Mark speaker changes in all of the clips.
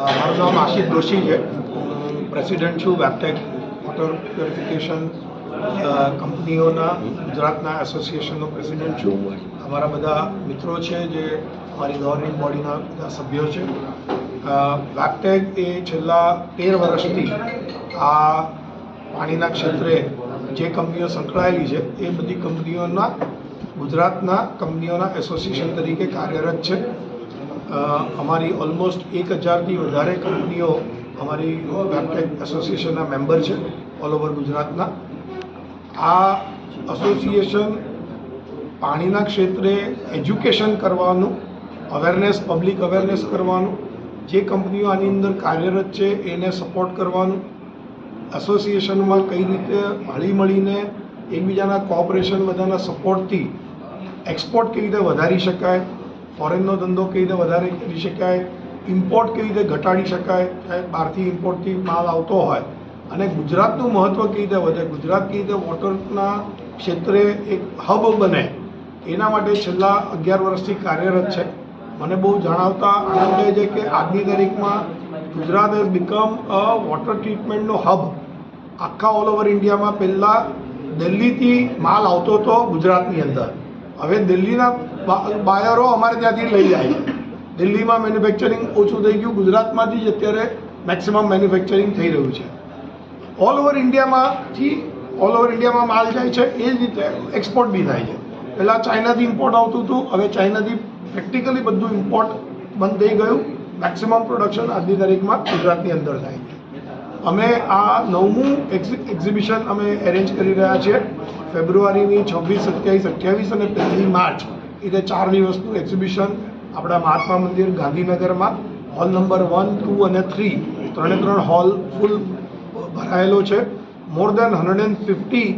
Speaker 1: મારું નામ આશિષ દોશી છે. હું પ્રેસિડેન્ટ છું વેપટેક વોટર પ્યોરિફિકેશન કંપનીઓના, ગુજરાતના એસોસિએશનનો પ્રેસિડેન્ટ છું. અમારા બધા મિત્રો છે જે અમારી ગવર્નિંગ બોડીના બધા સભ્યો છે. વેપટેક એ છેલ્લા તેર વર્ષથી આ પાણીના ક્ષેત્રે જે કંપનીઓ સંકળાયેલી છે, એ બધી કંપનીઓના, ગુજરાતના કંપનીઓના એસોસિએશન તરીકે કાર્યરત છે. અમારી ઓલમોસ્ટ એક હજારથી વધારે કંપનીઓ અમારી વેબટેક એસોસિએશનના મેમ્બર છે ઓલ ઓવર ગુજરાતના. આ એસોસિએશન પાણીના ક્ષેત્રે એજ્યુકેશન કરવાનું અવેરનેસ પબ્લિક અવેરનેસ કરવાનું, જે કંપનીઓ આની અંદર કાર્યરત છે એને સપોર્ટ કરવાનું. એસોસિએશનમાં કઈ રીતે હળી મળીને એકબીજાના કોઓપરેશન બધાના સપોર્ટથી એક્સપોર્ટ કેવી રીતે વધારી શકાય ફોરેનનો ધંધો કેવી રીતે વધારે કરી શકાય ઇમ્પોર્ટ કેવી રીતે ઘટાડી શકાય કે બહારથી ઇમ્પોર્ટથી માલ આવતો હોય. અને ગુજરાતનું મહત્ત્વ કેવી રીતે વધે? ગુજરાત કેવી રીતે વોટરના ક્ષેત્રે એક હબ બને? એના માટે છેલ્લા અગિયાર વર્ષથી કાર્યરત છે. મને બહુ જણાવતા આનંદ છે કે આજની તારીખમાં Gujarat has become a water ટ્રીટમેન્ટનો hub આખા ઓલ ઓવર ઇન્ડિયામાં પહેલાં દિલ્હીથી માલ આવતો હતો ગુજરાતની અંદર. હવે દિલ્હીના બાયરો અમારે ત્યાંથી લઈ જાય. દિલ્હીમાં મેન્યુફેક્ચરિંગ ઓછું થઈ ગયું, ગુજરાતમાંથી જ અત્યારે મેક્સિમમ મેન્યુફેક્ચરિંગ થઈ રહ્યું છે. ઓલ ઓવર ઇન્ડિયામાંથી ઓલ ઓવર ઇન્ડિયામાં માલ જાય છે, એ જ રીતે એક્સપોર્ટ બી થાય છે. પહેલાં ચાઇનાથી ઇમ્પોર્ટ આવતું હતું, હવે ચાઇનાથી પ્રેક્ટિકલી બધું ઇમ્પોર્ટ બંધ થઈ ગયું. મેક્સિમમ પ્રોડક્શન આજની તારીખમાં ગુજરાતની અંદર થાય છે. અમે આ નવમું એક્ઝિબિશન અમે એરેન્જ કરી રહ્યા છીએ. ફેબ્રુઆરીની છવ્વીસ, સત્યાવીસ, અઠ્યાવીસ અને પહેલી માર્ચ, એટલે ચાર દિવસનું એક્ઝિબિશન આપણા મહાત્મા મંદિર ગાંધીનગરમાં. હોલ નંબર વન ટુ અને થ્રી ત્રણે ત્રણ હોલ ફૂલ ભરાયેલો છે. More than hundred and fifty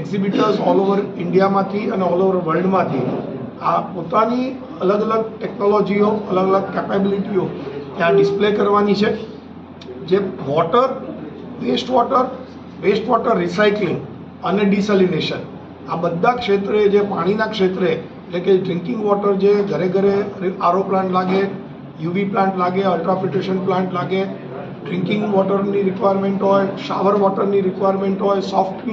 Speaker 1: exhibitors all over ઇન્ડિયામાંથી અને ઓલ ઓવર વર્લ્ડમાંથી આ પોતાની અલગ અલગ ટેકનોલોજીઓ અલગ અલગ કેપેબિલિટીઓ ત્યાં ડિસ્પ્લે કરવાની છે. જે water waste water waste water recycling અને ડિસેલિનેશન આ બધા ક્ષેત્રે જે પાણીના ક્ષેત્રે, એટલે કે ડ્રિંકિંગ વોટર જે ઘરે ઘરે આરો પ્લાન્ટ લાગે યુવી પ્લાન્ટ લાગે અલ્ટ્રાફિલ્ટ્રેશન પ્લાન્ટ લાગે ડ્રિંકિંગ વોટરની રિક્વાયરમેન્ટ હોય શાવર વોટરની રિક્વાયરમેન્ટ હોય સોફ્ટ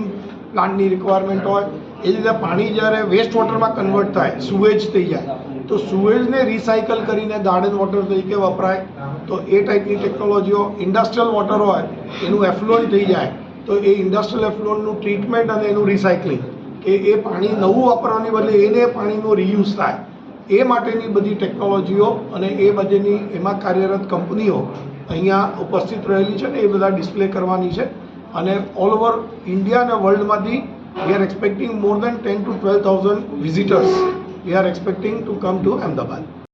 Speaker 1: પ્લાન્ટની રિક્વાયરમેન્ટ હોય, એ રીતે પાણી જ્યારે વેસ્ટ વોટરમાં કન્વર્ટ થાય સુવેજ થઈ જાય, તો સુવેજને રિસાયકલ કરીને ગાર્ડન વોટર તરીકે વપરાય. તો એ ટાઈપની ટેકનોલોજીઓ ઇન્ડસ્ટ્રીયલ વોટર હોય, એનું એફ્લુઅન્ટ થઈ જાય. તો એ ઇન્ડસ્ટ્રીયલ એફ્લુઅન્ટનું ટ્રીટમેન્ટ અને એનું રિસાયકલિંગ કે એ પાણી નવું વાપરવાની બદલે એને પાણીનો રિયુઝ થાય, એ માટેની બધી ટેકનોલોજીઓ અને એ બધીની એમાં કાર્યરત કંપનીઓ અહીંયા ઉપસ્થિત રહેલી છે ને એ બધા ડિસ્પ્લે કરવાની છે. અને ઓલ ઓવર ઇન્ડિયા અને વર્લ્ડમાંથી we are expecting more than ten to twelve thousand visitors we are expecting to come to Ahmedabad